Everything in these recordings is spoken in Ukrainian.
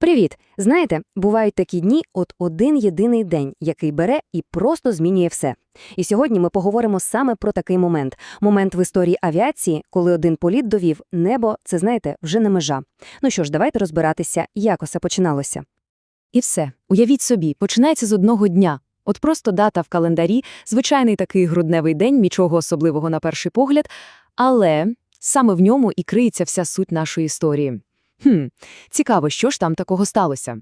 Привіт! Знаєте, бувають такі дні, от один єдиний день, який бере і просто змінює все. І сьогодні ми поговоримо саме про такий момент. Момент в історії авіації, коли один політ довів небо, це, знаєте, вже не межа. Ну що ж, давайте розбиратися, як усе починалося. І все. Уявіть собі, починається з одного дня. От просто дата в календарі, звичайний такий грудневий день, нічого особливого на перший погляд, але саме в ньому і криється вся суть нашої історії. Хм, цікаво, що ж там такого сталося.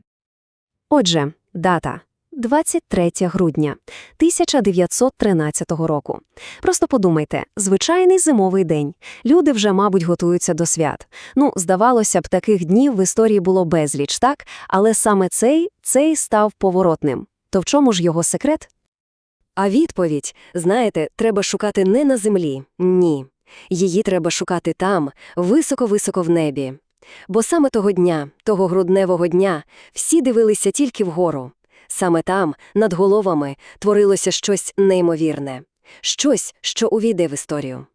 Отже, дата. 23 грудня 1913 року. Просто подумайте, звичайний зимовий день. Люди вже, мабуть, готуються до свят. Ну, здавалося б, таких днів в історії було безліч, так? Але саме цей, цей став поворотним. То в чому ж його секрет? А відповідь, знаєте, треба шукати не на землі. Ні. Її треба шукати там, високо-високо в небі. Бо саме того дня, того грудневого дня, всі дивилися тільки вгору. Саме там, над головами, творилося щось неймовірне. Щось, що увійде в історію.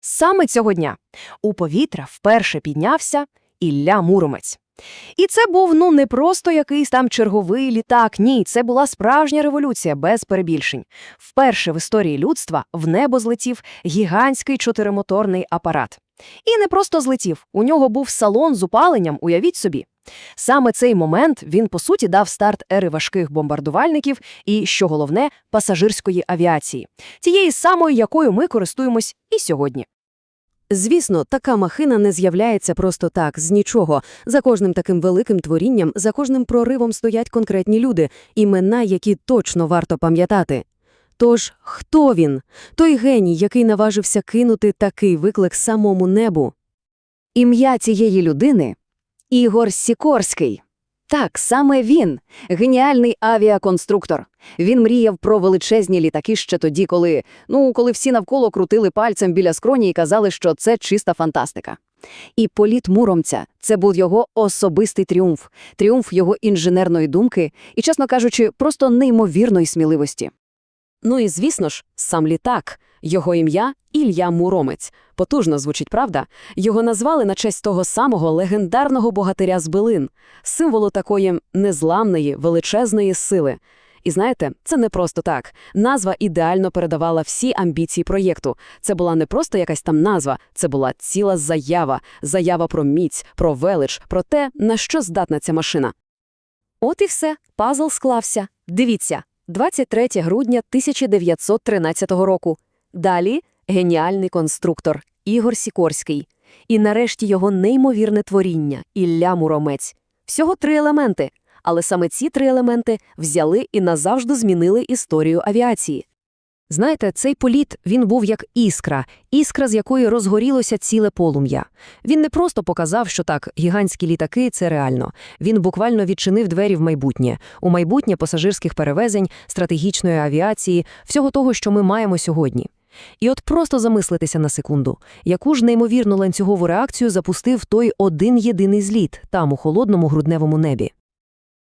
Саме цього дня у повітря вперше піднявся Ілля Муромець. І це був ну не просто якийсь там черговий літак, ні, це була справжня революція без перебільшень. Вперше в історії людства в небо злетів гігантський чотиримоторний апарат. І не просто злетів, у нього був салон з упаленням, уявіть собі. Саме цей момент він, по суті, дав старт ери важких бомбардувальників і, що головне, пасажирської авіації, тієї самої, якою ми користуємось і сьогодні. Звісно, така махина не з'являється просто так, з нічого. За кожним таким великим творінням, за кожним проривом стоять конкретні люди, імена, які точно варто пам'ятати. Тож, хто він? Той геній, який наважився кинути такий виклик самому небу? Ім'я цієї людини – Ігор Сікорський. Так, саме він – геніальний авіаконструктор. Він мріяв про величезні літаки ще тоді, коли, ну, коли всі навколо крутили пальцем біля скроні і казали, що це чиста фантастика. І політ Муромця – це був його особистий тріумф, тріумф його інженерної думки і, чесно кажучи, просто неймовірної сміливості. Ну і, звісно ж, сам літак. Його ім'я – Ілля Муромець. Потужно звучить, правда? Його назвали на честь того самого легендарного богатиря з Билин, символу такої незламної, величезної сили. І знаєте, це не просто так. Назва ідеально передавала всі амбіції проєкту. Це була не просто якась там назва, це була ціла заява. Заява про міць, про велич, про те, на що здатна ця машина. От і все, пазл склався. Дивіться, 23 грудня 1913 року. Далі геніальний конструктор Ігор Сікорський. І нарешті його неймовірне творіння Ілля Муромець. Всього три елементи. Але саме ці три елементи взяли і назавжди змінили історію авіації. Знаєте, цей політ, він був як іскра, іскра, з якої розгорілося ціле полум'я. Він не просто показав, що так, гігантські літаки – це реально. Він буквально відчинив двері в майбутнє. У майбутнє пасажирських перевезень, стратегічної авіації, всього того, що ми маємо сьогодні. І от просто замислитися на секунду, яку ж неймовірну ланцюгову реакцію запустив той один єдиний зліт там, у холодному грудневому небі.